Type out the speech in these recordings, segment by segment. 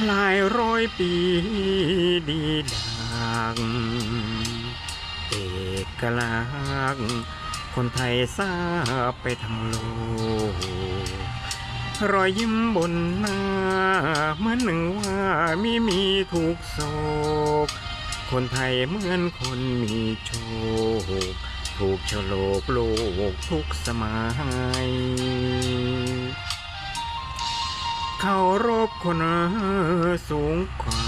หลายร้อยปีดีดังเอกลักษณ์คนไทยทราบไปทั้งโลก รอยยิ้มบนหน้าเหมือนหนึ่งว่าไมีมีถูกโศก คนไทยเหมือนคนมีโชค ถูกฉลกโลกทุกสมัย เคารพคนสูงกว่า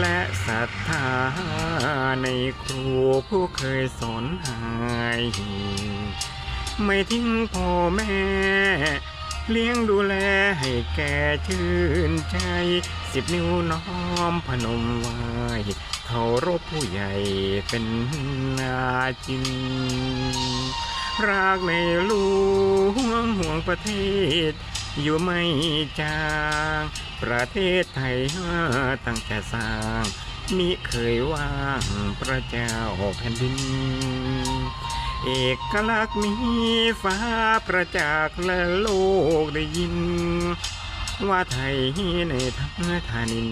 และศรัทธาในครูผู้เคยสอนให้ไม่ทิ้งพ่อแม่ เลี้ยงดูแลให้แก่ชื่นใจ สิบนิ้วน้อมพนมไหวเคารพผู้ใหญ่เป็นนาจิน รักในหลวงห่วงประเทศ อยู่ไม่จาง ประเทศไทยตั้งแต่สร้าง มิเคยว่างพระเจ้าแผ่นดิน เอกลักษณ์มีฟ้าประจักษ์และโลกได้ยิน ว่าไทยในทั้งธานิน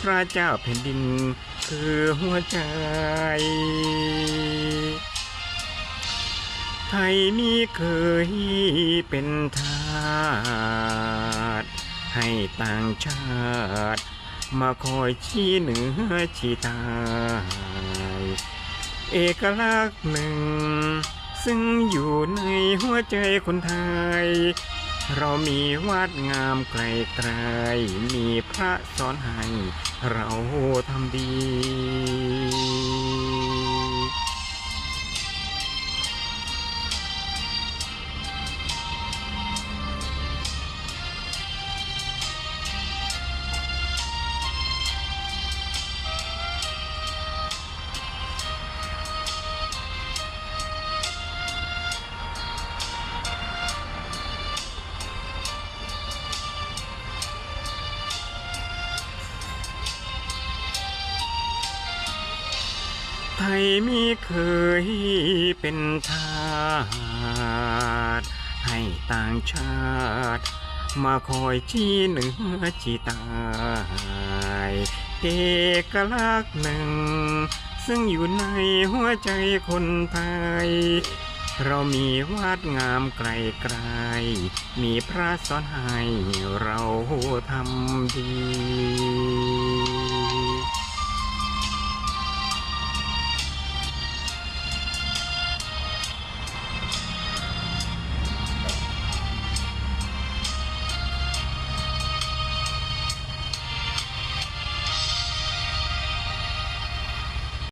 พระเจ้าแผ่นดินคือหัวใจ ไทยมีเคยเป็นทาสให้ต่างชาติ มาคอยชี้เหนือชี้ตายเอกลักษณ์หนึ่ง ซึ่งอยู่ในหัวใจคนไทย เรามีวัดงามไกลไกลมีพระสอนให้เราทำดี ไทยมีเคยเป็นทาสให้ต่างชาติ มาคอยชี้เหนือชี้ตายเอกลักษณ์หนึ่ง ซึ่งอยู่ในหัวใจคนไทย เรามีวัดงามไกลไกลๆมีพระสอนให้เราทำดี